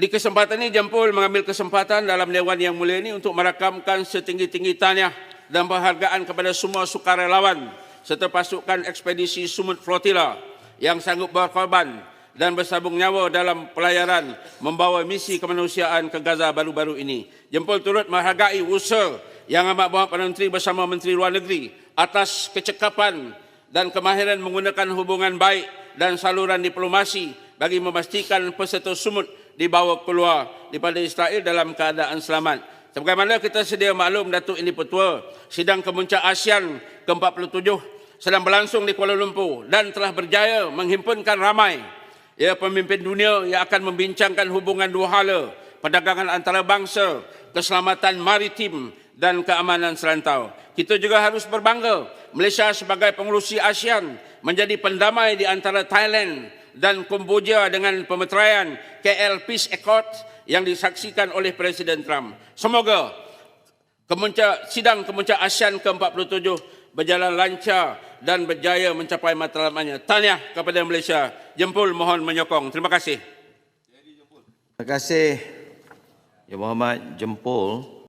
Di kesempatan ini Jempol mengambil kesempatan dalam Dewan Yang Mulia ini untuk merakamkan setinggi-tinggi tahniah dan penghargaan kepada semua sukarelawan serta pasukan ekspedisi Sumut Flotilla yang sanggup berkorban dan bersabung nyawa dalam pelayaran membawa misi kemanusiaan ke Gaza baru-baru ini. Jempol turut menghargai usaha yang amat Perdana Menteri bersama Menteri Luar Negeri atas kecekapan dan kemahiran menggunakan hubungan baik dan saluran diplomasi bagi memastikan peserta sumut dibawa keluar daripada Israel dalam keadaan selamat. Sebagaimana kita sedia maklum Datuk Ini Petua, sidang kemuncak ASEAN ke-47 sedang berlangsung di Kuala Lumpur dan telah berjaya menghimpunkan ramai ya pemimpin dunia yang akan membincangkan hubungan dua hala, perdagangan antarabangsa, keselamatan maritim dan keamanan serantau. Kita juga harus berbangga Malaysia sebagai pengurusi ASEAN menjadi pendamai di antara Thailand dan Kamboja dengan pemeteraian KL Peace Accord yang disaksikan oleh Presiden Trump. Semoga kemuncak, sidang kemuncak ASEAN ke-47 berjalan lancar dan berjaya mencapai matlamatnya. Tahniah kepada Malaysia. Jempol mohon menyokong. Terima kasih. Terima kasih Yang Berhormat Jempol